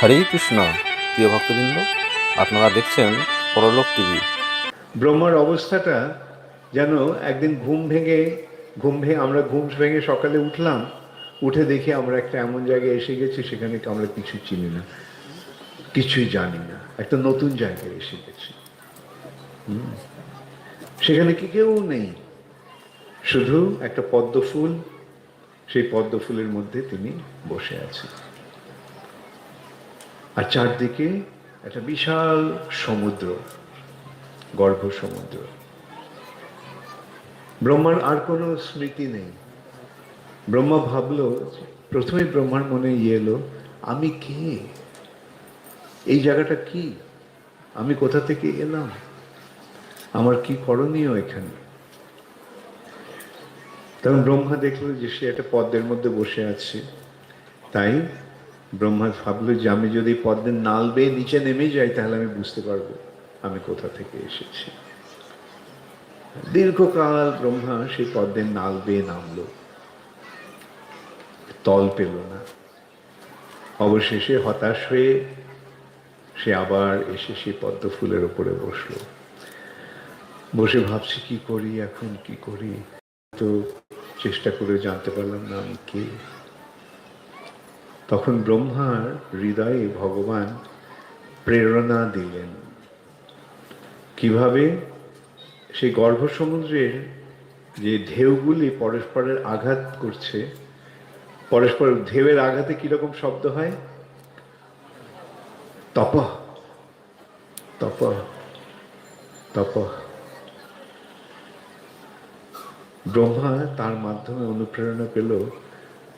হরে কৃষ্ণ, প্রিয় ভক্তবৃন্দ, আপনারা দেখছেন পরলোক টিভি। ব্রহ্মার অবস্থাটা যেন একদিন ঘুম ভেঙে ঘুম ভেঙে আমরা ঘুম ভেঙে সকালে উঠলাম, উঠে দেখি আমরা একটা এমন জায়গায় এসে গেছি সেখানে আমরা কিছু চিনি না, কিছুই জানি না, একটা নতুন জায়গায় এসে গেছি। সেখানে কি কেউ নেই, শুধু একটা পদ্ম ফুল সেই পদ্ম ফুলের মধ্যে তিনি বসে আছেন। আর চারদিকে একটা বিশাল সমুদ্র, গর্ভ সমুদ্র। ব্রহ্মার আর কোনো স্মৃতি নেই। ব্রহ্মা ভাবলো, প্রথমে ব্রহ্মার মনে ইয়ে এলো, আমি কে? এই জায়গাটা কি? আমি কোথা থেকে এলাম? আমার কি করণীয় এখানে? তখন ব্রহ্মা দেখল যে সে একটা পদ্মের মধ্যে বসে আছে। তাই ব্রহ্মা ভাবলো যে আমি যদি পদ্মের নাল বেয়ে নিচে নেমে যাই, তাহলে আমি বুঝতে পারব আমি কোথা থেকে এসেছি। দীর্ঘকাল ব্রহ্মা সেই পদ্মের নাল বেয়ে নামলো। তল পেল না। অবশেষে হতাশ হয়ে সে আবার এসে সেই পদ্ম ফুলের ওপরে বসল। বসে ভাবছি, কি করি এখন, কি করি? তো চেষ্টা করে জানতে পারলাম না আমি কে। তখন ব্রহ্মার হৃদয়ে ভগবান প্রেরণা দিলেন। কীভাবে? সেই গর্ভ সমুদ্রের যে ঢেউগুলি পরস্পরের আঘাত করছে, পরস্পর ঢেউয়ের আঘাতে কীরকম শব্দ হয়? তপ তপ তপ। ব্রহ্মা তার মাধ্যমে অনুপ্রেরণা পেল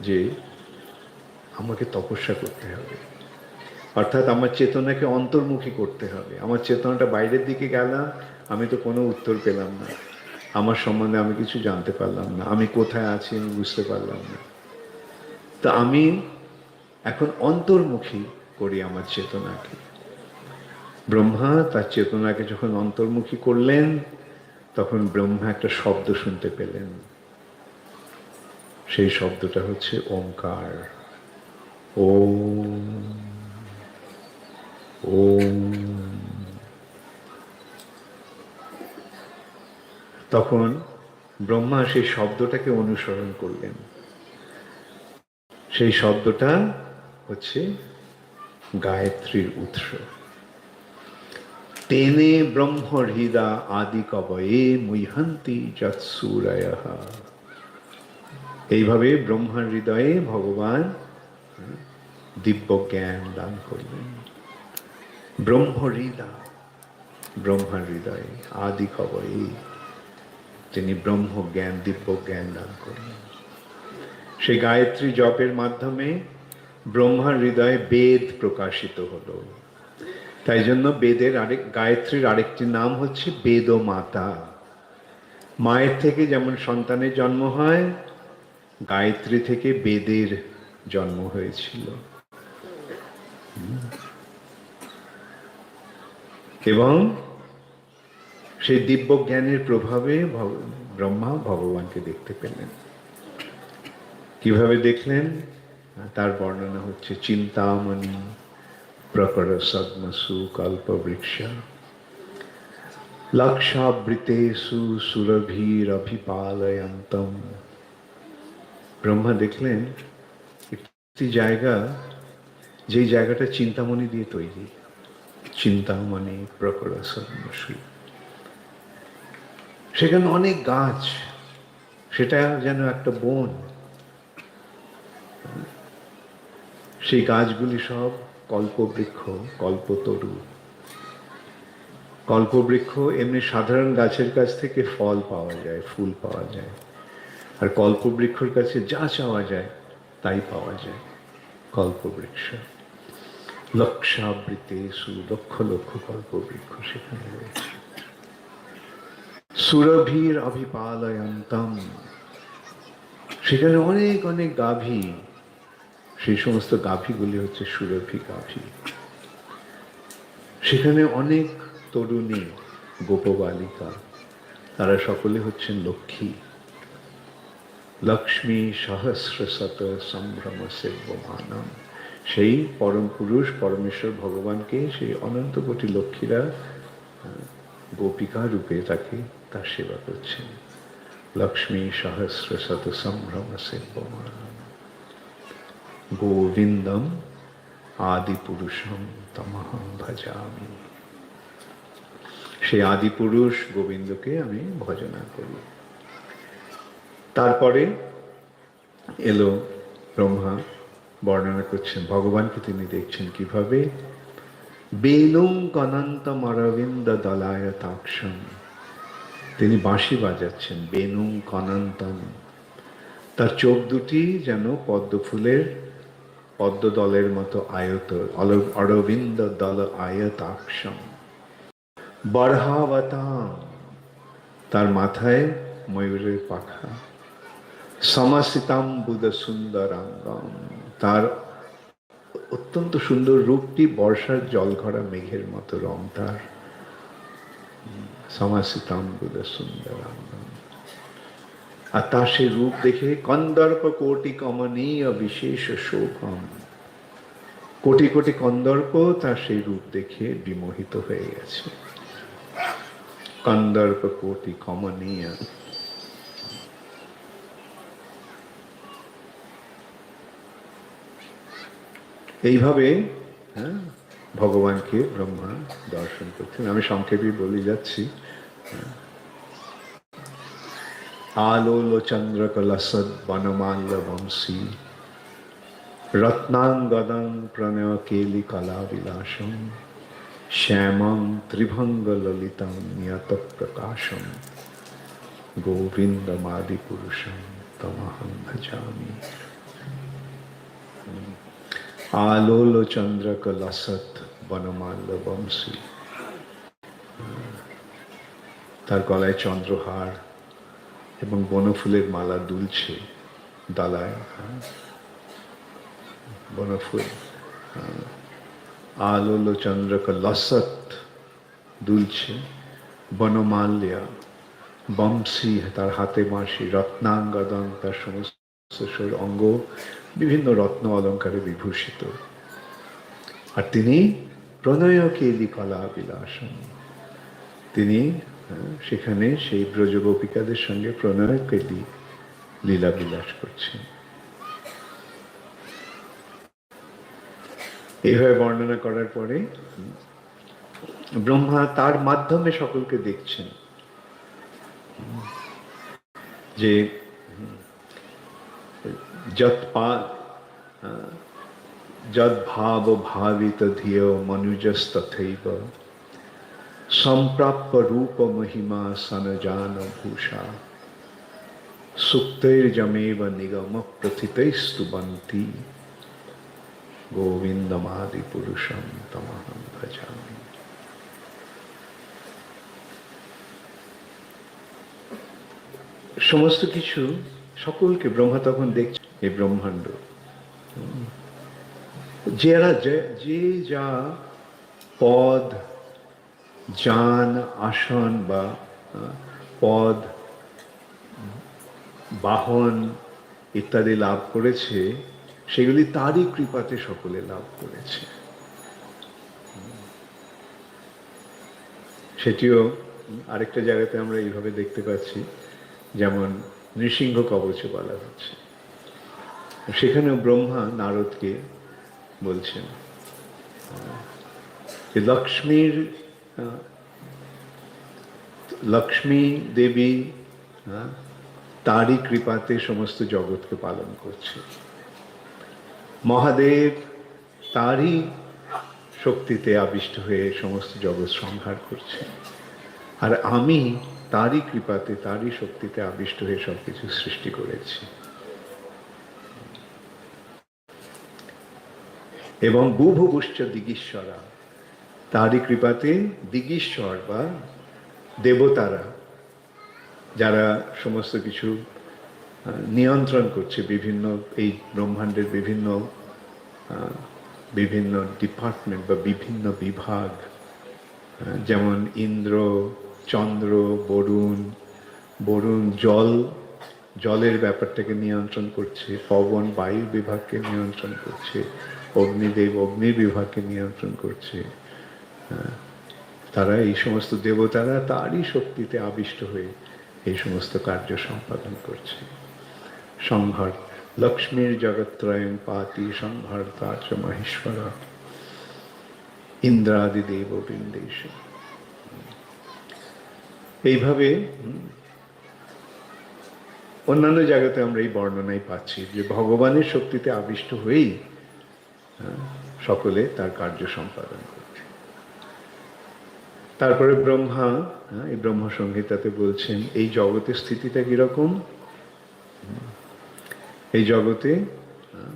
যে আমাকে তপস্যা করতে হবে। অর্থাৎ আমার চেতনাকে অন্তর্মুখী করতে হবে। আমার চেতনাটা বাইরের দিকে গেলাম আমি তো কোনো উত্তর পেলাম না। আমার সম্বন্ধে আমি কিছু জানতে পারলাম না। আমি কোথায় আছি আমি বুঝতে পারলাম না। তা আমি এখন অন্তর্মুখী করি আমার চেতনাকে। ব্রহ্মা তার চেতনাকে যখন অন্তর্মুখী করলেন, তখন ব্রহ্মা একটা শব্দ শুনতে পেলেন। সেই শব্দটা হচ্ছে ওঙ্কার ওম ওম তখন ব্রহ্মা সেই শব্দটাকে অনুসরণ করলেন। সেই শব্দটা হচ্ছে গায়ত্রীর উৎস। তেনে ব্রহ্ম হৃদা আদি কবয়ে মুহন্তি যৎসুরায়। এইভাবে ব্রহ্মার হৃদয়ে ভগবান দিব্য জ্ঞান দান করলেন ব্রহ্ম হৃদা ব্রহ্মার হৃদয়ে আদি কবয়ে তিনি ব্রহ্ম জ্ঞান, দিব্য জ্ঞান দান করলেন সেই গায়ত্রী জপের মাধ্যমে ব্রহ্মার হৃদয়ে বেদ প্রকাশিত হলো। তাই জন্য বেদের আরেক, গায়ত্রীর আরেকটি নাম হচ্ছে বেদ মাতা। মায়ের থেকে যেমন সন্তানের জন্ম হয়, গায়ত্রী থেকে বেদের জন্ম হয়েছিল। এবং সেই দিব্য জ্ঞানের প্রভাবে ব্রহ্মা ভগবানকে দেখতে পেলেন। কীভাবে দেখলেন? তার বর্ণনা হচ্ছে, চিন্তামণি প্রকর সদ্মসু কল্পবৃক্ষ, লক্ষাবৃতেষু সুরভীর অভিপালয়ন্তম ব্রহ্মা দেখলেন একটি জায়গা, যেই জায়গাটা চিন্তামণি দিয়ে তৈরি। চিন্তামণি প্রকর সেখানে অনেক গাছ। সেটা যেন একটা বন। সেই গাছগুলি সব কল্পবৃক্ষ, কল্পতরু। কল্পবৃক্ষ এমনি সাধারণ গাছের কাছ থেকে ফল পাওয়া যায়, ফুল পাওয়া যায়। আর কল্পবৃক্ষর কাছে যা চাওয়া যায়, তাই পাওয়া যায়। কল্পবৃক্ষ। লক্ষাবৃতে সু লক্ষ লক্ষ কল্পবৃক্ষ সেখানে রয়েছে। সুরভীর অভিপালয়ন্তম সেখানে অনেক অনেক গাভী। সেই সমস্ত গাভীগুলি হচ্ছে সুরভি গাভী। সেখানে অনেক তরুণী, গোপবালিকা। তারা সকলে হচ্ছেন লক্ষ্মী। লক্ষ্মী সহস্র শত সম্ভ্রম সেব্যমানম। সেই পরম পুরুষ পরমেশ্বর ভগবানকে, সেই অনন্ত কোটি লক্ষ্মীরা গোপিকা রূপে তাকে তার সেবা করছেন। লক্ষ্মী সহস্র শত সম্ভ্রম সেব্যমান গোবিন্দম আদি পুরুষম তমহম ভজামি। সেই আদি পুরুষ গোবিন্দকে আমি ভজনা করি। তারপরে এলো ব্রহ্মা বর্ণনা করছেন, ভগবানকে তিনি দেখছেন কীভাবে? বেলুং কনন্তম অরবিন্দ দলায় তাক্ষম। তিনি বাঁশি বাজাচ্ছেন বেনুং কনন্তম। তার চোখ দুটি যেন পদ্ম ফুলের পদ্ম দলের মতো আয়ত অরবিন্দ দল আয়তাক্ষম বর্হাবতাম, তার মাথায় ময়ূরের পাখা। সমাসিতাম্বুদ সুন্দরাঙ্গম তার অত্যন্ত সুন্দর রূপটি বর্ষার জলঘরা মেঘের মতো রং তার। সমাসিতাম্বুদ সুন্দরাঙ্গম আর তার সেই রূপ দেখে কন্দর্প কোটি কমনীয় বিশেষ শোকম কোটি কোটি কন্দর্প তার সেই রূপ দেখে বিমোহিত হয়ে গেছে। কন্দর্প কোটি কমনীয় এইভাবে হ্যাঁ। ভগবানকে ব্রহ্মা দর্শন করছেন। আমি সংক্ষেপে বলে যাচ্ছি। আলোল চন্দ্রকলসদ বনমাল্য বংশী রত্নাঙ্গদং প্রণয় কেলি কলা বিলাসম শ্যামং ত্রিভঙ্গ ললিতং নিয়ত প্রকাশম গোবিন্দমাদি পুরুষম তমহং ভজামি। আলোল চন্দ্রক লসত বনমাল্য বংশী তার গলায় চন্দ্রহার এবং বনফুলের মালা দুলছে দালায়। বনফুল। আলোল চন্দ্রক লসত দুলছে বনমাল্যা বংশী তার হাতে মাসি রত্নাঙ্গদং তার সমস্ত অঙ্গ বিভিন্ন রত্ন অলঙ্কারে বিভূষিত। আর তিনি প্রণয় কেলি কলা বিলাসন। তিনি হ্যাঁ, সেখানে সেই ব্রজ গোপিকাদের সঙ্গে প্রণয় কেলি লীলা বিলাস করছেন। এইভাবে বর্ণনা করার পরে ব্রহ্মা তার মাধ্যমে সকলকে দেখছেন। যে যৎপা যদ্ভাব ভাবিত ধিয় মনুজস্তথৈব সম্প্রাপ্য রূপ মহিমা সনজান ভূষা সুক্তৈর্জমেব নিগম প্রথিতৈস্তুবন্তি গোবিন্দমাদি পুরুষম তমহম ভজামি সমস্ত কিছু সকলকে ব্রহ্মা তখন দেখছে, এই ব্রহ্মাণ্ড হুম। যারা যে যা পদ, যান, আসন বা, পদ, বাহন ইত্যাদি লাভ করেছে, সেগুলি তারই কৃপাতে সকলে লাভ করেছে সেটিও আরেকটা জায়গাতে আমরা এইভাবে দেখতে পাচ্ছি, যেমন নৃসিংহ কবচ বলা হচ্ছে। সেখানেও ব্রহ্মা নারদকে বলছেন লক্ষ্মীর, লক্ষ্মী দেবী, তারই কৃপাতে সমস্ত জগৎকে পালন করছে। মহাদেব তারই শক্তিতে আবিষ্ট হয়ে সমস্ত জগৎ সংহার করছে। আর আমি তারই কৃপাতে, তারই শক্তিতে আবিষ্ট হয়ে সবকিছু সৃষ্টি করেছি। এবং বুভুবুশ্চ দিগীশ্বরা, তারই কৃপাতে দিগীশ্বর বা দেবতারা, যারা সমস্ত কিছু নিয়ন্ত্রণ করছে বিভিন্ন, এই ব্রহ্মাণ্ডের বিভিন্ন বিভিন্ন ডিপার্টমেন্ট বা বিভিন্ন বিভাগ যেমন ইন্দ্র চন্দ্র বরুণ বরুণ, জল, জলের ব্যাপারটাকে নিয়ন্ত্রণ করছে, পবন, বায়ু বিভাগকে নিয়ন্ত্রণ করছে, অগ্নিদেব, অগ্নি বিভাগকে নিয়ন্ত্রণ করছে। তারা এই সমস্ত দেবতারা তারই শক্তিতে আবিষ্ট হয়ে এই সমস্ত কার্য সম্পাদন করছে। সংহার লক্ষ্মীর জগত্রয়ং পাতি সংহার তাচ মহেশ্বর। ইন্দ্রাদি দেব বৃন্দেশ। এইভাবে অন্যান্য জায়গাতে আমরা এই বর্ণনাই পাচ্ছি যে ভগবানের শক্তিতে আবিষ্ট হয়েই হ্যাঁ, সকলে তার কার্য সম্পাদন করছে। তারপরে ব্রহ্মা হ্যাঁ, এই ব্রহ্ম সংহিতাতে বলছেন এই জগতের স্থিতিটা কীরকম? এই জগতে হ্যাঁ,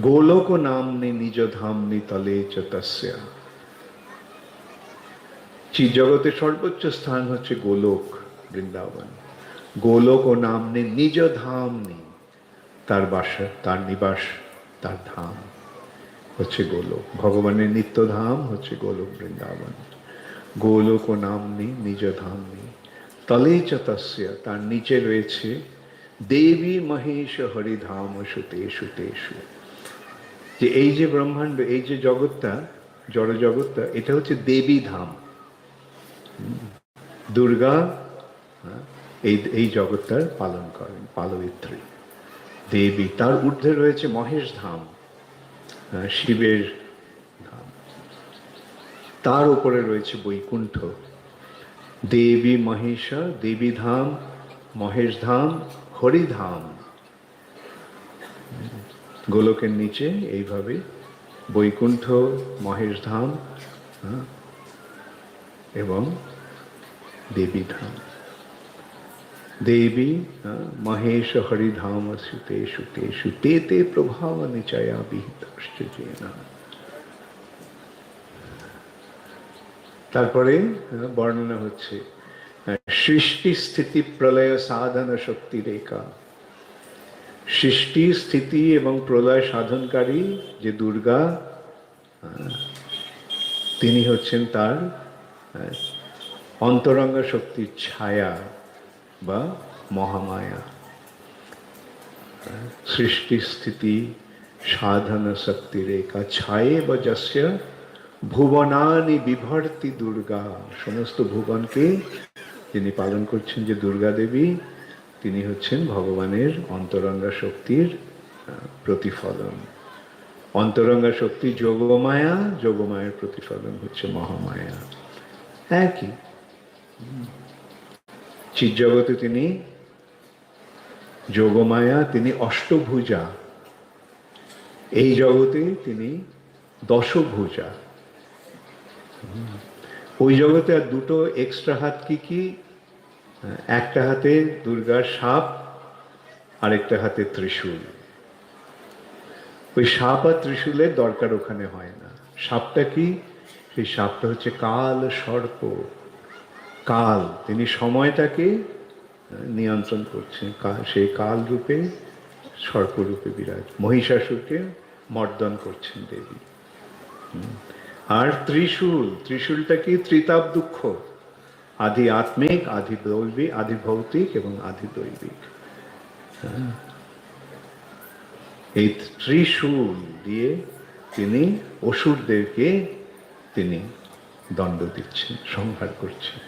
গোলক নামনি নিজ ধামনি তলে চ তস্যা। চির জগতের সর্বোচ্চ স্থান হচ্ছে গোলক বৃন্দাবন। গোলক ও নাম নেই, নিজ ধাম নেই। তার বাসা, তার নিবাস, তার ধাম হচ্ছে গোলক। ভগবানের নিত্য ধাম হচ্ছে গোলক বৃন্দাবন। গোলক ও নাম নেই, নিজ ধাম নেই। তলে চতস্য তার নিচে রয়েছে দেবী মহেশ হরিধাম সুতেষু। তেষু যে এই যে ব্রহ্মাণ্ড, এই যে জগৎটা জড় জগৎটা এটা হচ্ছে দেবী ধাম। দুর্গা হ্যাঁ, এই এই জগৎটার পালন করেন পালবিত্রী দেবী তার ঊর্ধ্বে রয়েছে মহেশ ধাম হ্যাঁ, শিবের ধাম। তার উপরে রয়েছে বৈকুণ্ঠ। দেবী মহেশা দেবী ধাম মহেশ ধাম হরিধাম গোলকের নিচে এইভাবে বৈকুণ্ঠ মহেশ ধাম হ্যাঁ, এবং দেবী ধাম দেবী মহেশ হরিধাম সুতেষু তেষু, তে তে প্রভাব নিচয়া বিহিতাশ্চর্যেন তারপরে বর্ণনা হচ্ছে সৃষ্টি স্থিতি প্রলয় সাধন শক্তি রেখা। সৃষ্টি স্থিতি এবং প্রলয় সাধনকারী যে দুর্গা তিনি হচ্ছেন তার অন্তরঙ্গ শক্তির ছায়া বা মহামায়া। সৃষ্টি স্থিতি, সাধন শক্তি রেখা, ছায়ে বা যস্য ভুবনানি বিভর্তি দুর্গা। সমস্ত ভুবনকে যিনি পালন করছেন যে দুর্গা দেবী, তিনি হচ্ছেন ভগবানের অন্তরঙ্গা শক্তির প্রতিফলন। অন্তরঙ্গা শক্তি যোগমায়া, যোগমায়ের প্রতিফলন হচ্ছে মহামায়া। একই চিৎজগতে তিনি যোগমায়া তিনি অষ্টভুজা এই জগতে তিনি দশভুজা। ওই জগতে আর দুটো এক্সট্রা হাত কি কি একটা হাতে দুর্গার সাপ আরেকটা হাতে ত্রিশূল ওই সাপ আর ত্রিশূলের দরকার ওখানে হয় না সাপটা কি সেই সাপটা হচ্ছে কাল সর্প। কাল, তিনি সময়টাকে নিয়ন্ত্রণ করছেন। সেই কাল রূপে সর্পরূপে বিরাজ। মহিষাসুরকে মর্দন করছেন দেবী। আর ত্রিশূল, ত্রিশূলটা কি? ত্রিতাপ দুঃখ। আধি আত্মিক, আধি দৈবিক, আধি ভৌতিক এবং আধি দৈবিক। হ্যাঁ। এই ত্রিশূল দিয়ে তিনি অসুরদেরকে তিনি দণ্ড দিচ্ছেন, সংহার করছেন।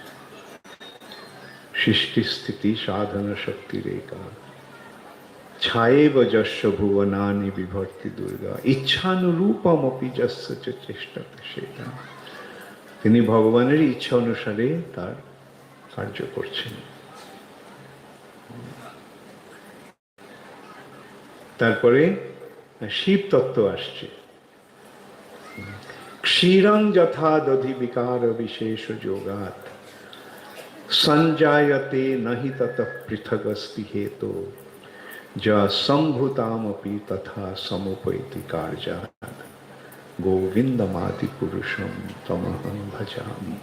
সৃষ্টি স্থিতি সাধনা শক্তি রেখা। ছায়েব যস্য ভুবনানি বিভর্তি দুর্গা। ইচ্ছানুরূপমপি যস্য চ চেষ্টাতে সেটা তিনি ভগবানের ইচ্ছা অনুসারে তার কার্য করছেন। তারপরে শিব তত্ত্ব আসছে। ক্ষীরং যথা দধি বিকার বিশেষ যোগাত সঞ্জায়তে নহি তত পৃথগস্তি হেতু যা সম্ভুতামপি তথা সমুপৈতি কার্যাৎ গোবিন্দমাদি পুরুষম তমহং ভজামি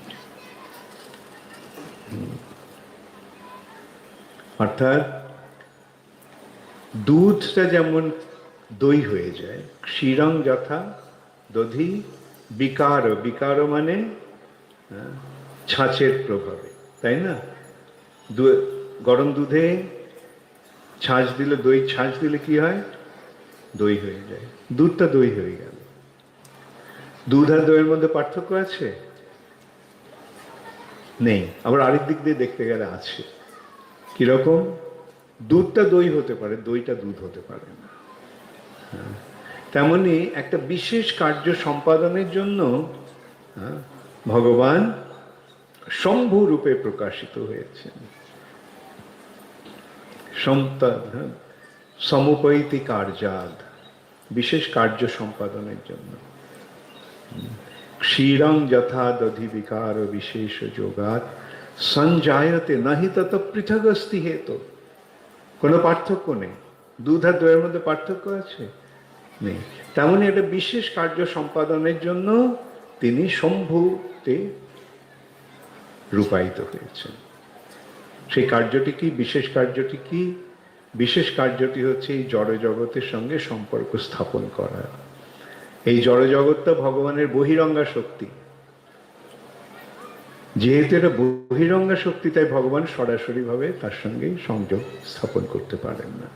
হুম। অর্থাৎ দুধটা যেমন দই হয়ে যায় ক্ষীরং যথা দধি বিকার বিকার মানে ছাঁচের প্রভাবে, তাই না? গরম দুধে ছাঁচ দিলে, দই ছাঁচ দিলে কি হয়? দই হয়ে যায়। দুধটা দই হয়ে গেল। দুধ আর দইয়ের মধ্যে পার্থক্য আছে? নেই। আবার আরেক দিক দিয়ে দেখতে গেলে আছে। কীরকম? দুধটা দই হতে পারে, দইটা দুধ হতে পারে না। তেমনি একটা বিশেষ কার্য সম্পাদনের জন্য ভগবান শম্ভু রূপে প্রকাশিত হয়েছেন। সমতা- হ্যাঁ, সমুপৈতি কার্যাদ বিশেষ কার্য সম্পাদনের জন্য। ক্ষীরং যথা দধি বিকার বিশেষ যোগাত সঞ্জায়তে নাহি তত পৃথগস্তি হেতু। কোনো পার্থক্য নেই। দুধ আর দইয়ের মধ্যে পার্থক্য আছে? নেই। তেমনি একটা বিশেষ কার্য সম্পাদনের জন্য তিনি শম্ভুতে রূপায়িত হয়েছেন। সেই কার্যটি কি, বিশেষ কার্যটি কি? বিশেষ কার্যটি হচ্ছে এই জড় জগতের সঙ্গে সম্পর্ক স্থাপন করা। এই জড় জগৎটা ভগবানের বহিরঙ্গা শক্তি। যেহেতু এটা বহিরঙ্গা শক্তি, তাই ভগবান সরাসরি ভাবে তার সঙ্গে সংযোগ স্থাপন করতে পারেন না।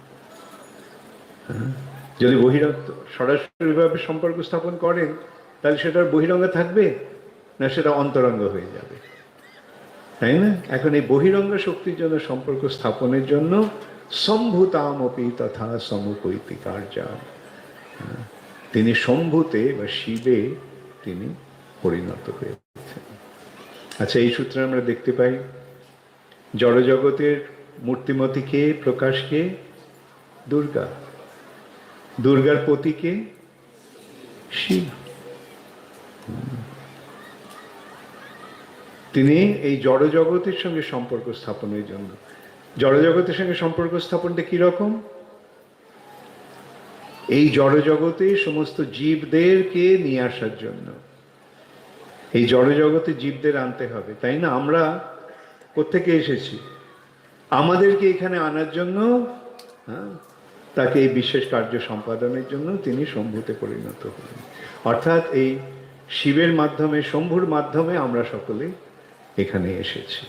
হ্যাঁ? যদি বহিরঙ্গ সরাসরি ভাবে সম্পর্ক স্থাপন করেন, তাহলে সেটার বহিরঙ্গ থাকবে? না, সেটা অন্তরঙ্গ হয়ে যাবে। তাই না? এখন এই বহিরঙ্গ শক্তির জন্য সম্পর্ক স্থাপনের জন্য সম্ভূতামপি তথা সমুপৈতি কার্যা হ্যাঁ? তিনি শম্ভুতে বা শিবে তিনি পরিণত হয়েছেন। আচ্ছা এই সূত্রে আমরা দেখতে পাই, জড়জগতের মূর্তিমতিকে প্রকাশকে দুর্গা। দুর্গার পতিকে? শিব। তিনি এই জড়জগতের সঙ্গে সম্পর্ক স্থাপনের জন্য। জড়জগতের সঙ্গে সম্পর্ক স্থাপনটা কি রকম? এই জড়জগতে সমস্ত জীবদেরকে নিয়ে আসার জন্য। এই জড়জগতে জীবদের আনতে হবে তাই না? আমরা কোত্থেকে এসেছি? আমাদেরকে এখানে আনার জন্য হ্যাঁ, তাকে এই বিশেষ কার্য সম্পাদনের জন্য তিনি শম্ভুতে পরিণত হলেন অর্থাৎ এই শিবের মাধ্যমে শম্ভুর মাধ্যমে আমরা সকলে এখানে এসেছি।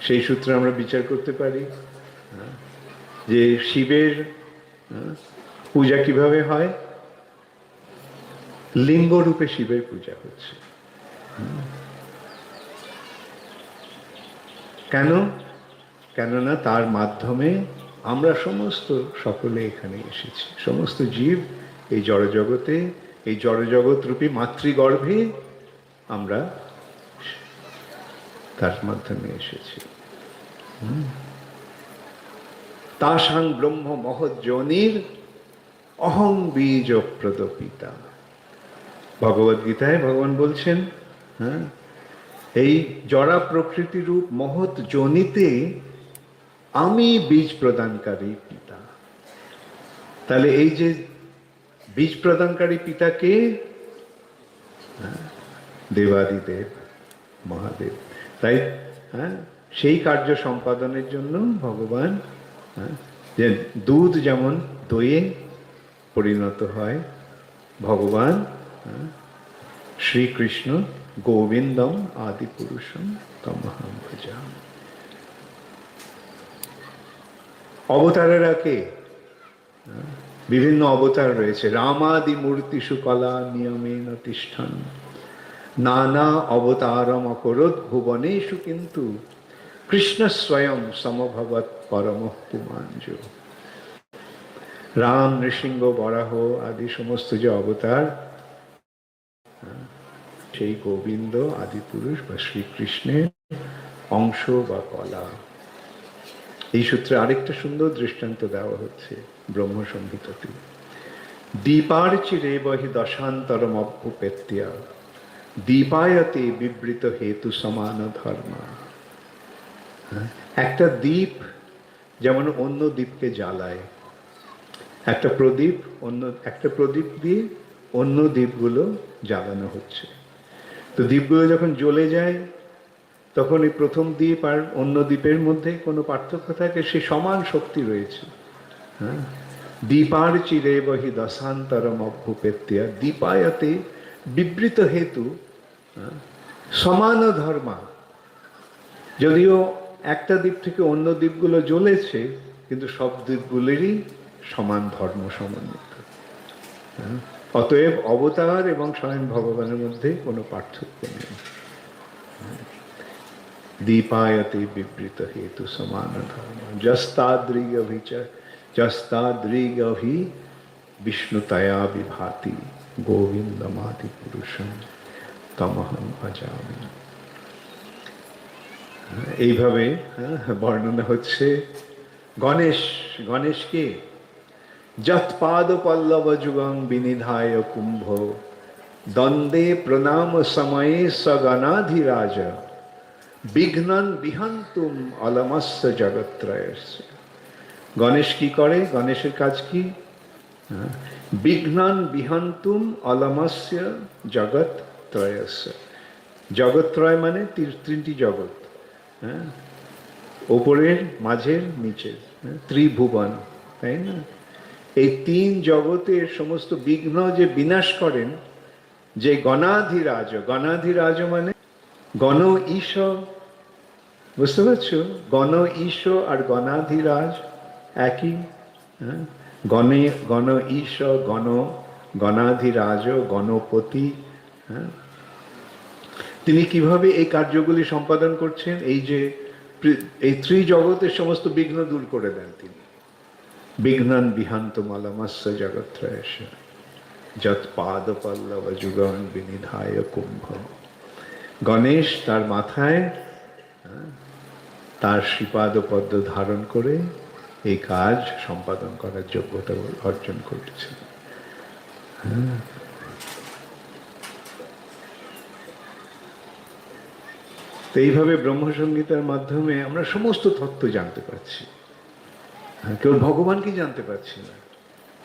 সেই সূত্রে আমরা বিচার করতে পারি হ্যাঁ, যে শিবের হ্যাঁ, পূজা কীভাবে হয়? লিঙ্গ রূপে শিবের পূজা হচ্ছে। কেন? কেননা তার মাধ্যমে আমরা সমস্ত সকলে এখানে এসেছি। সমস্ত জীব এই জড়জগতে, এই জড়জগৎ রূপী মাতৃগর্ভে আমরা তার মাধ্যমে এসেছি। তাসাং ব্রহ্ম মহৎ মহজ্জনির অহং বীজ প্রদপিতা। ভগবদ গীতায় ভগবান বলছেন হ্যাঁ এই জড়া প্রকৃতি রূপ মহৎ জনিতে আমি বীজ প্রদানকারী পিতা। তাহলে এই যে বীজ প্রদানকারী পিতাকে হ্যাঁ, দেবাদিদেব মহাদেব। তাই হ্যাঁ সেই কার্য সম্পাদনের জন্য ভগবান হ্যাঁ, যে দুধ যেমন দইয়ে পরিণত হয় ভগবান হ্যাঁ, শ্রীকৃষ্ণ গোবিন্দম আদি পুরুষম তমহম ভজাম। অবতারেরা কে? বিভিন্ন অবতার রয়েছে। রামাদি মূর্তি সুকলা নিয়মেন তিষ্ঠান। নানা অবতারম অকরোদ ভুবনেষু কিন্তু কৃষ্ণ স্বয়ং সমভবত পরম পুমাঞ্জ। রাম, নৃসিংহ, বরাহ আদি সমস্ত যে অবতার, সেই গোবিন্দ, আদি পুরুষ বা শ্রীকৃষ্ণের অংশ বা কলা। এই সূত্রে আরেকটা সুন্দর দৃষ্টান্ত দেওয়া হচ্ছে ব্রহ্ম সংহিতাতে চিরে বহি দশান্তরম অভ্যুপেত্যা দীপায়তে বিবৃত হেতু সমান ধর্ম। হ্যাঁ, একটা দ্বীপ যেমন অন্য দ্বীপকে জ্বালায় একটা প্রদীপ অন্য একটা প্রদীপ দিয়ে অন্য দ্বীপগুলো জ্বালানো হচ্ছে। তো দ্বীপগুলো যখন জ্বলে যায় তখন এই প্রথম দ্বীপ আর অন্য দ্বীপের মধ্যে কোনো পার্থক্য থাকে সে সমান শক্তি রয়েছে। হ্যাঁ? দীপার চিরে বহি দশান্তরম অভ্যুপেত্যা দীপায়তে বিবৃত হেতু হ্যাঁ, সমান ধর্মা। যদিও একটা দ্বীপ থেকে অন্য দ্বীপগুলো জ্বলেছে কিন্তু সব দ্বীপগুলোরই সমান ধর্ম সমন্বিত। হ্যাঁ? অতএব অবতার এবং স্বয়ং ভগবানের মধ্যে কোনো পার্থক্য নেই। দীপায়তে বিবৃত হেতু সমান ধর্ম জস্তাদ্রিগ অভিচ জস্তাদ্রিগ অভি বিষ্ণুতয়া বিভাতি গোবিন্দমাদি পুরুষম তমহম ভজামি এইভাবে হ্যাঁ, বর্ণনা হচ্ছে গণেশ গণেশকে যৎপাদ পল্লব যুগং বিনিধায় কুম্ভ দ্বন্দ্বে প্রণাম সময়ে সগণাধিরাজ। বিঘ্নন বিহন্তুম অলমস্য জগত্রয়স্য গণেশ কি করে? গণেশের কাজ কি? হ্যাঁ, বিঘ্নন বিহন্তুম অলমস্য জগৎ ত্রয়স্য জগৎত্রয় মানে তি- তিনটি জগৎ। হ্যাঁ। ওপরের মাঝের নিচের। হ্যাঁ, ত্রিভুবন তাই না? এই তিন জগতের সমস্ত বিঘ্ন যে বিনাশ করেন যে গণাধিরাজ গণাধিরাজ মানে গণ ঈশ বুঝতে পারছ? গণ ঈশ আর গণাধিরাজ একই হ্যাঁ? গণে গণ ঈশ গণ গণাধিরাজ গণপতি হ্যাঁ? তিনি কীভাবে এই কার্যগুলি সম্পাদন করছেন? এই যে এই ত্রিজগতের সমস্ত বিঘ্ন দূর করে দেন তিনি। বিঘ্নান বিহান্ত মালামাস্য জগত্রয়স যৎ পাদ পল্লব যুগন বিনিধায় কুম্ভ। গণেশ তার মাথায় হ্যাঁ, তার শ্রীপাদ পদ্ম ধারণ করে এই কাজ সম্পাদন করার যোগ্যতা অর্জন করেছে। তো এইভাবে ব্রহ্মসঙ্গীতার মাধ্যমে আমরা সমস্ত তত্ত্ব জানতে পারছি। হ্যাঁ, কেবল ভগবানকে জানতে পারছি না।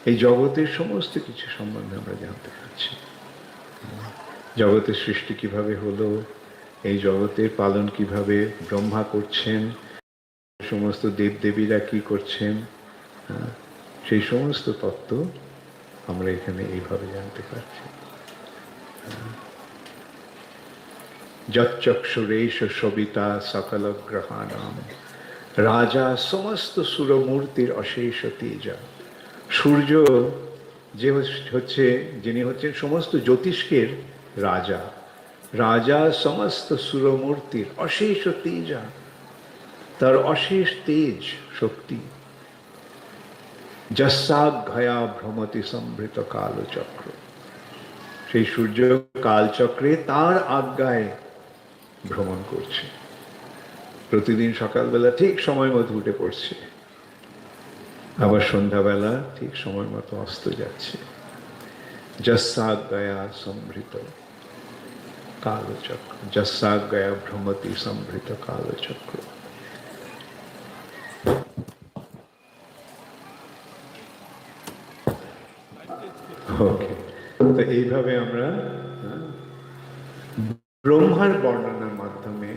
এই জগতের সমস্ত কিছু সম্বন্ধে আমরা জানতে পারছি। জগতের সৃষ্টি কীভাবে হলো এই জগতের পালন কীভাবে ব্রহ্মা করছেন সমস্ত দেবদেবীরা কি করছেন হ্যাঁ, সেই সমস্ত তত্ত্ব আমরা এখানে এইভাবে জানতে পারছি। যচ্চক্ষুরেশ সবিতা সকল গ্রহাণাম রাজা সমস্ত সুরমূর্তির অশেষ তেজা। সূর্য যে হচ্ছে যিনি হচ্ছেন সমস্ত জ্যোতিষ্কের রাজা। রাজা সমস্ত সুরমূর্তির অশেষ তেজা, তার অশেষ তেজ শক্তি। যস্যাঘয়া ভ্রমতি সম্ভৃত কালচক্র। সেই সূর্য কালচক্রে তার আজ্ঞায় ভ্রমণ করছে। প্রতিদিন সকালবেলা ঠিক সময় মতো উঠে পড়ছে। আবার সন্ধ্যাবেলা ঠিক সময় মতো অস্ত যাচ্ছে। যস্যাজ্ঞয়া সম্ভৃত কালচক্র যস্যাজ্ঞয়া ভ্রমতি সম্ভৃত কালচক্র তো এইভাবে আমরা হ্যাঁ, ব্রহ্মার বর্ণনার মাধ্যমে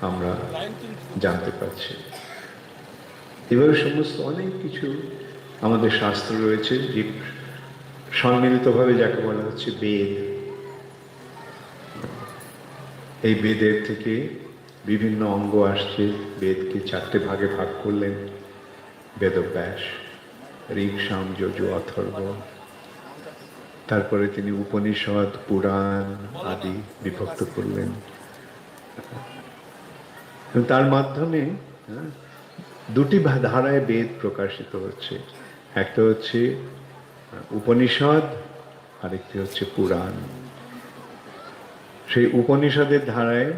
আমরা জানতে পারছি। এভাবে সমস্ত অনেক কিছু আমাদের শাস্ত্র রয়েছে যে সম্মিলিতভাবে যাকে বলা হচ্ছে বেদ। এই বেদের থেকে বিভিন্ন অঙ্গ আসছে। বেদকে চারটে ভাগে ভাগ করলেন। বেদব্যাস ঋক সাম যজু অথর্ব। তারপরে তিনি উপনিষদ পুরাণ আদি বিভক্ত করলেন। তার মাধ্যমে হ্যাঁ, দুটি ধারায় বেদ প্রকাশিত হচ্ছে। একটা হচ্ছে উপনিষদ আরেকটি হচ্ছে পুরাণ। সেই উপনিষদের ধারায়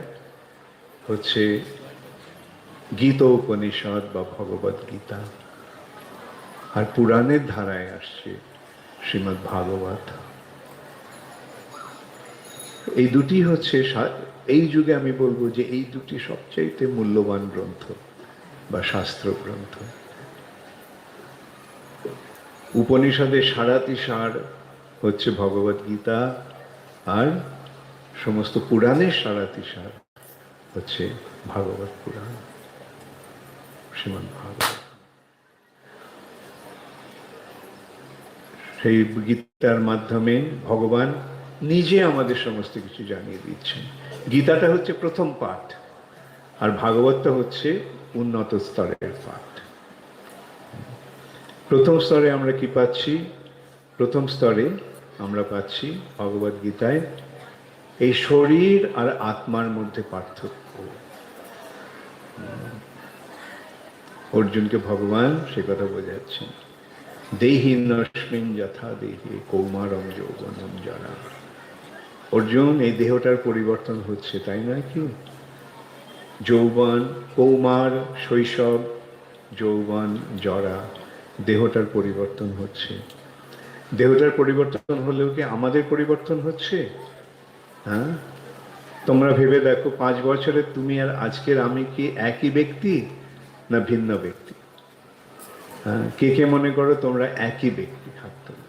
হচ্ছে গীত উপনিষদ বা ভগবত গীতা। আর পুরাণের ধারায় আসছে শ্রীমৎ ভাগবত। এই দুটি হচ্ছে এই যুগে আমি বলব যে এই দুটি সবচাইতে মূল্যবান গ্রন্থ বা শাস্ত্র গ্রন্থ উপনিষদের সারাতি সার হচ্ছে ভগবত গীতা আর সমস্ত পুরাণের সারাতি সার হচ্ছে ভাগবত পুরাণ শ্রীমৎ ভাগবত। সেই গীতার মাধ্যমে ভগবান নিজে আমাদের সমস্ত কিছু জানিয়ে দিচ্ছেন। গীতাটা হচ্ছে প্রথম পাঠ, আর ভাগবতটা হচ্ছে উন্নত স্তরের পাঠ। প্রথম স্তরে আমরা কি পাচ্ছি? প্রথম স্তরে আমরা পাচ্ছি ভগবদ গীতায় এই শরীর আর আত্মার মধ্যে পার্থক্য। অর্জুনকে ভগবান সে কথা বোঝাচ্ছেন। দেহি নস্মিন যথা দেহে কৌমারম যৌবনম জরা অর্জুন, এই দেহটার পরিবর্তন হচ্ছে, তাই নয় কি? যৌবন, কৌমার, শৈশব, যৌবন, জরা, দেহটার পরিবর্তন হচ্ছে। দেহটার পরিবর্তন হলেও কি আমাদের পরিবর্তন হচ্ছে? হ্যাঁ? তোমরা ভেবে দেখো, পাঁচ বছরে তুমি আর আজকের আমি কি একই ব্যক্তি না ভিন্ন ব্যক্তি? হ্যাঁ? কে কে মনে করো তোমরা একই ব্যক্তি হাত তোলো।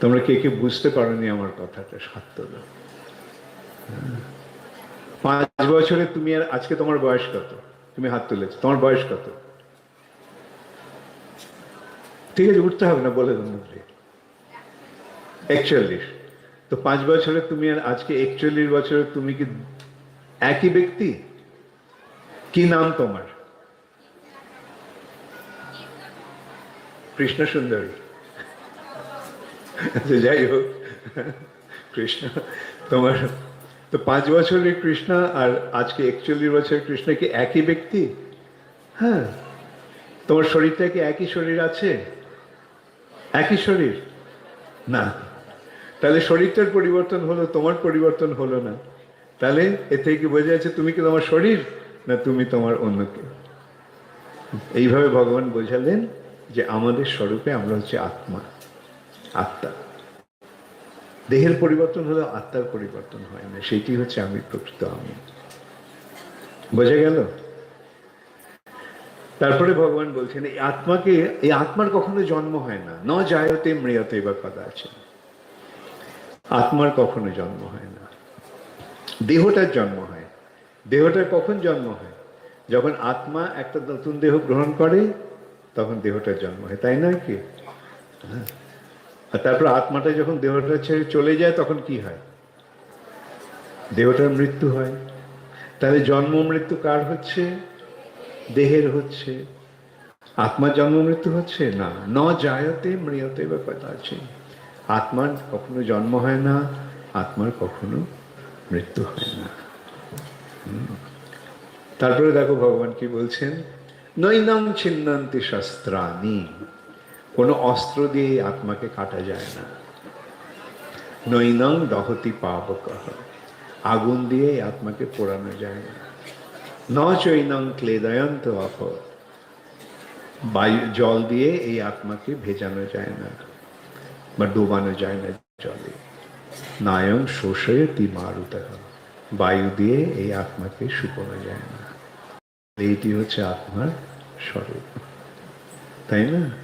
তোমরা কে কে বুঝতে পারোনি আমার কথাটা হাত তোলো। হ্যাঁ। পাঁচ বছরে তুমি আর আজকে তোমার বয়স কত? তুমি হাত তুলেছো, তোমার বয়স কত? ঠিক আছে, উঠতে হবে না, বলে দেবো একচল্লিশ। তো পাঁচ বছরে তুমি আর আজকে একচল্লিশ বছরে তুমি কি একই ব্যক্তি? কি নাম তোমার? কৃষ্ণ সুন্দরী। আচ্ছা, যাই হোক। কৃষ্ণ তোমার তো পাঁচ বছরের কৃষ্ণ আর আজকে একচল্লিশ বছরের কৃষ্ণ কি একই ব্যক্তি? হ্যাঁ। তোমার শরীরটা কি একই শরীর আছে? একই শরীর? না। তাহলে শরীরটার পরিবর্তন হলো, তোমার পরিবর্তন হলো না। তাহলে এ থেকে বোঝা যাচ্ছে তুমি কি তোমার শরীর না তুমি তোমার অন্য কেউ এইভাবে ভগবান বোঝালেন যে আমাদের স্বরূপে আমরা হচ্ছে আত্মা আত্মা। দেহের পরিবর্তন হলেও আত্মার পরিবর্তন হয় না। সেটি হচ্ছে আমি, প্রকৃত আমি। বোঝা গেল? তারপরে ভগবান বলছেন, এই আত্মাকে, এই আত্মার কখনো জন্ম হয় না। ন জায়তে মৃয়তে বা কথা আছে আত্মার কখনো জন্ম হয় না। দেহটার জন্ম হয়। দেহটার কখন জন্ম হয়? যখন আত্মা একটা নতুন দেহ গ্রহণ করে, তখন দেহটার জন্ম হয়, তাই নয় কি? হ্যাঁ। আর তারপর আত্মাটা যখন দেহটা ছেড়ে চলে যায়, তখন কি হয়? দেহটার মৃত্যু হয়। তাহলে জন্ম মৃত্যু কার হচ্ছে? দেহের হচ্ছে। আত্মার জন্ম মৃত্যু হচ্ছে? না। ন জায়তে মৃয়তে বা কথা আছে। আত্মার কখনো জন্ম হয় না, আত্মার কখনো মৃত্যু হয় না। তারপরে দেখো ভগবান কি বলছেন? নৈনং ছিন্নন্তি শস্ত্রানি কোনো অস্ত্র দিয়ে আত্মাকে কাটা যায় না। নৈনং দহতি পাবক। আগুন দিয়ে আত্মাকে পোড়ানো যায় না। ন চৈনং ক্লেদয়ন্ত অপ বায়ু, জল দিয়ে এই আত্মাকে ভেজানো যায় না। বা ডোবানো যায় না জলে। নায়ং শোষয়তি মারুত বায়ু দিয়ে এই আত্মাকে শুকনো যায় না এইটি হচ্ছে আত্মার স্বরূপ। তাই না?